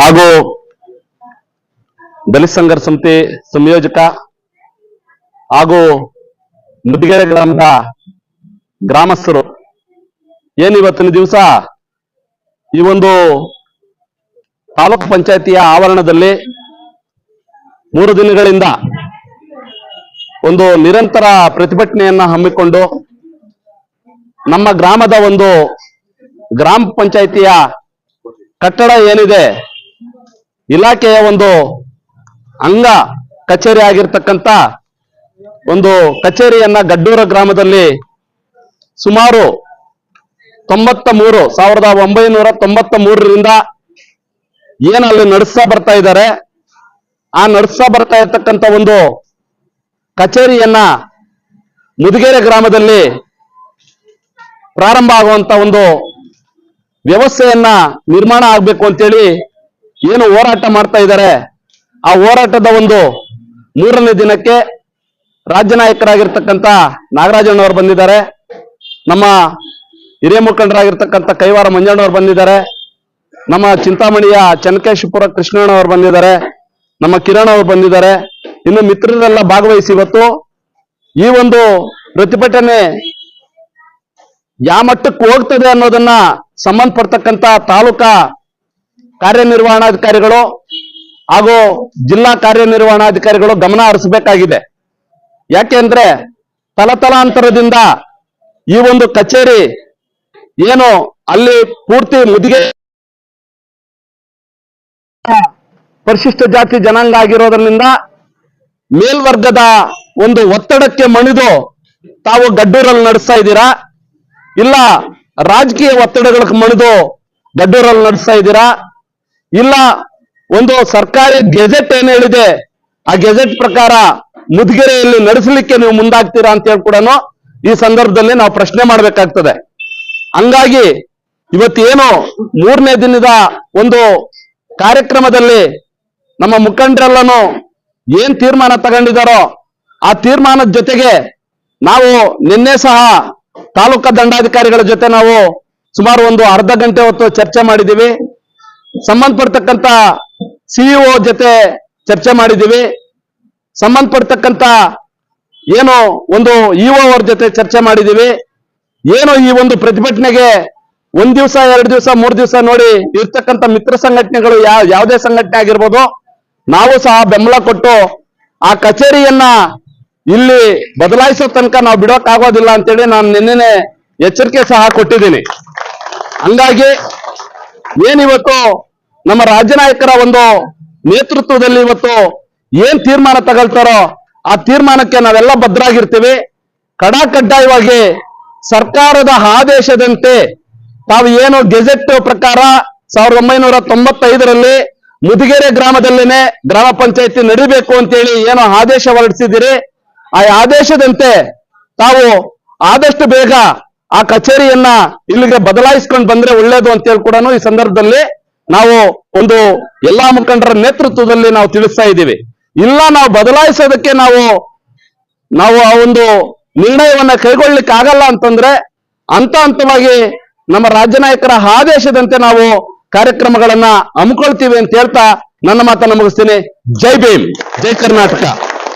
ಹಾಗೂ ದಲಿತ ಸಂಘರ್ಷ ಸಮಿತಿ ಸಂಯೋಜಕ ಹಾಗೂ ಮುದಿಗೆರೆ ಗ್ರಾಮದ ಗ್ರಾಮಸ್ಥರು ಏನಿವತ್ತಿನ ದಿವಸ ಈ ಒಂದು ತಾಲೂಕು ಪಂಚಾಯತಿಯ ಆವರಣದಲ್ಲಿ ಮೂರು ದಿನಗಳಿಂದ ಒಂದು ನಿರಂತರ ಪ್ರತಿಭಟನೆಯನ್ನ ಹಮ್ಮಿಕೊಂಡು ನಮ್ಮ ಗ್ರಾಮದ ಒಂದು ಗ್ರಾಮ ಪಂಚಾಯಿತಿಯ ಕಟ್ಟಡ ಏನಿದೆ? ಇಲಾಖೆಯ ಒಂದು ಅಂಗ ಕಚೇರಿ ಆಗಿರ್ತಕ್ಕಂಥ ಒಂದು ಕಚೇರಿಯನ್ನ ಗಡ್ಡೂರ ಗ್ರಾಮದಲ್ಲಿ ಸುಮಾರು ತೊಂಬತ್ತ ಮೂರು ಸಾವಿರದ ಒಂಬೈನೂರ ತೊಂಬತ್ತ ಮೂರರಿಂದ ಏನಲ್ಲಿ ನಡೆಸ್ತಾ ಬರ್ತಾ ಇದ್ದಾರೆ? ಆ ನಡೆಸ್ತಾ ಬರ್ತಾ ಇರ್ತಕ್ಕಂಥ ಒಂದು ಕಚೇರಿಯನ್ನ ಮುದಿಗೆರೆ ಗ್ರಾಮದಲ್ಲಿ ಪ್ರಾರಂಭ ಆಗುವಂತ ಒಂದು ವ್ಯವಸ್ಥೆಯನ್ನ ನಿರ್ಮಾಣ ಆಗ್ಬೇಕು ಅಂತೇಳಿ ಏನು ಹೋರಾಟ ಮಾಡ್ತಾ ಇದ್ದಾರೆ. ಆ ಹೋರಾಟದ ಒಂದು ಮೂರನೇ ದಿನಕ್ಕೆ ರಾಜ್ಯ ನಾಯಕರಾಗಿರ್ತಕ್ಕಂಥ ನಾಗರಾಜಣ್ಣವ್ರು ಬಂದಿದ್ದಾರೆ. ನಮ್ಮ ಹಿರಿಯ ಮುಖಂಡರಾಗಿರ್ತಕ್ಕಂಥ ಕೈವಾರ ಮಂಜಣ್ಣವ್ರು ಬಂದಿದ್ದಾರೆ. ನಮ್ಮ ಚಿಂತಾಮಣಿಯ ಚನ್ನಕೇಶಪುರ ಕೃಷ್ಣಣ್ಣವ್ರು ಬಂದಿದ್ದಾರೆ. ನಮ್ಮ ಕಿರಣ್ ಅವರು ಬಂದಿದ್ದಾರೆ. ಇನ್ನು ಮಿತ್ರರೆಲ್ಲ ಭಾಗವಹಿಸಿ ಇವತ್ತು ಈ ಒಂದು ಪ್ರತಿಭಟನೆ ಯಾವ ಮಟ್ಟಕ್ಕೆ ಹೋಗ್ತದೆ ಅನ್ನೋದನ್ನ ಸಂಬಂಧಪಡ್ತಕ್ಕಂತ ತಾಲೂಕಾ ಕಾರ್ಯನಿರ್ವಹಣಾಧಿಕಾರಿಗಳು ಹಾಗೂ ಜಿಲ್ಲಾ ಕಾರ್ಯನಿರ್ವಹಣಾಧಿಕಾರಿಗಳು ಗಮನ ಹರಿಸಬೇಕಾಗಿದೆ. ಯಾಕೆಂದ್ರೆ ತಲತಲಾಂತರದಿಂದ ಈ ಒಂದು ಕಚೇರಿ ಏನು ಅಲ್ಲಿ ಪೂರ್ತಿ ಮುದಿಗೆ ಪರಿಶಿಷ್ಟ ಜಾತಿ ಜನಾಂಗ ಆಗಿರೋದ್ರಿಂದ ಮೇಲ್ವರ್ಗದ ಒಂದು ಒತ್ತಡಕ್ಕೆ ಮಣಿದು ತಾವು ಗಡ್ಡೂರಲ್ಲಿ ನಡೆಸ್ತಾ ಇದ್ದೀರಾ? ಇಲ್ಲ ರಾಜಕೀಯ ಒತ್ತಡಗಳಿಗೆ ಮಣಿದು ಗಡ್ಡೂರಲ್ಲಿ ನಡೆಸ್ತಾ ಇದ್ದೀರಾ? ಇಲ್ಲ ಒಂದು ಸರ್ಕಾರಿ ಗೆಜೆಟ್ ಏನ್ ಹೇಳಿದೆ? ಆ ಗೆಜೆಟ್ ಪ್ರಕಾರ ಮುದ್ಗೆರೆಯಲ್ಲಿ ನಡೆಸಲಿಕ್ಕೆ ನೀವು ಮುಂದಾಗ್ತೀರಾ ಅಂತ ಹೇಳಿ ಕೂಡ ಈ ಸಂದರ್ಭದಲ್ಲಿ ನಾವು ಪ್ರಶ್ನೆ ಮಾಡಬೇಕಾಗ್ತದೆ. ಹಂಗಾಗಿ ಇವತ್ತೇನು ಮೂರನೇ ದಿನದ ಒಂದು ಕಾರ್ಯಕ್ರಮದಲ್ಲಿ ನಮ್ಮ ಮುಖಂಡರೆಲ್ಲನೂ ಏನ್ ತೀರ್ಮಾನ ತಗೊಂಡಿದ್ದಾರೋ ಆ ತೀರ್ಮಾನದ ಜೊತೆಗೆ ನಾವು ನಿನ್ನೆ ಸಹ ತಾಲೂಕಾ ದಂಡಾಧಿಕಾರಿಗಳ ಜೊತೆ ನಾವು ಸುಮಾರು ಒಂದು ಅರ್ಧ ಗಂಟೆ ಹೊತ್ತು ಚರ್ಚೆ ಮಾಡಿದ್ದೀವಿ. ಸಂಬಂಧಪಡ್ತಕ್ಕಂತ ಸಿಇಒ ಜೊತೆ ಚರ್ಚೆ ಮಾಡಿದ್ದೀವಿ. ಸಂಬಂಧಪಡ್ತಕ್ಕಂತ ಏನು ಒಂದು ಇಒ ಅವ್ರ ಜೊತೆ ಚರ್ಚೆ ಮಾಡಿದ್ದೀವಿ. ಏನು ಈ ಒಂದು ಪ್ರತಿಭಟನೆಗೆ ಒಂದ್ ದಿವಸ, ಎರಡು ದಿವಸ, ಮೂರ್ ದಿವಸ ನೋಡಿ ಇರ್ತಕ್ಕಂಥ ಮಿತ್ರ ಸಂಘಟನೆಗಳು ಯಾವ ಯಾವುದೇ ಸಂಘಟನೆ ಆಗಿರ್ಬೋದು, ನಾವು ಸಹ ಬೆಂಬಲ ಕೊಟ್ಟು ಆ ಕಚೇರಿಯನ್ನ ಇಲ್ಲಿ ಬದಲಾಯಿಸೋ ತನಕ ನಾವು ಬಿಡೋಕ್ ಆಗೋದಿಲ್ಲ ಅಂತೇಳಿ ನಾನು ನಿನ್ನೆ ಎಚ್ಚರಿಕೆ ಸಹ ಕೊಟ್ಟಿದ್ದೀನಿ. ಹಂಗಾಗಿ ಏನಿವತ್ತು ನಮ್ಮ ರಾಜ್ಯ ನಾಯಕರ ಒಂದು ನೇತೃತ್ವದಲ್ಲಿ ಇವತ್ತು ಏನ್ ತೀರ್ಮಾನ ತಗೊಳ್ತಾರೋ ಆ ತೀರ್ಮಾನಕ್ಕೆ ನಾವೆಲ್ಲ ಭದ್ರಾಗಿರ್ತೀವಿ. ಕಡಾಕಡ್ಡಾಯವಾಗಿ ಸರ್ಕಾರದ ಆದೇಶದಂತೆ ತಾವು ಏನು ಗೆಜೆಟ್ ಪ್ರಕಾರ ಸಾವಿರದ ಒಂಬೈನೂರ ತೊಂಬತ್ತೈದರಲ್ಲಿ ಮುದಿಗೆರೆ ಗ್ರಾಮದಲ್ಲೇನೆ ಗ್ರಾಮ ಪಂಚಾಯತಿ ನಡಿಬೇಕು ಅಂತೇಳಿ ಏನು ಆದೇಶ ಹೊರಡಿಸಿದಿರಿ ಆ ಆದೇಶದಂತೆ ತಾವು ಆದಷ್ಟು ಬೇಗ ಆ ಕಚೇರಿಯನ್ನ ಇಲ್ಲಿಗೆ ಬದಲಾಯಿಸ್ಕೊಂಡು ಬಂದ್ರೆ ಒಳ್ಳೇದು ಅಂತೇಳಿ ಕೂಡ ಈ ಸಂದರ್ಭದಲ್ಲಿ ನಾವು ಒಂದು ಎಲ್ಲಾ ಮುಖಂಡರ ನೇತೃತ್ವದಲ್ಲಿ ನಾವು ತಿಳಿಸ್ತಾ ಇದ್ದೀವಿ. ಇಲ್ಲ, ನಾವು ಬದಲಾಯಿಸೋದಕ್ಕೆ ನಾವು ನಾವು ಆ ಒಂದು ನಿರ್ಣಯವನ್ನ ಕೈಗೊಳ್ಳಿಕ್ಕೆ ಆಗಲ್ಲ ಅಂತಂದ್ರೆ ಹಂತ ಹಂತವಾಗಿ ನಮ್ಮ ರಾಜ್ಯ ನಾಯಕರ ಆದೇಶದಂತೆ ನಾವು ಕಾರ್ಯಕ್ರಮಗಳನ್ನ ಹಮ್ಮಿಕೊಳ್ತೀವಿ ಅಂತ ಹೇಳ್ತಾ ನನ್ನ ಮಾತನ್ನ ಮುಗಿಸ್ತೀನಿ. ಜೈ ಭೀಮ್. ಜೈ ಕರ್ನಾಟಕ.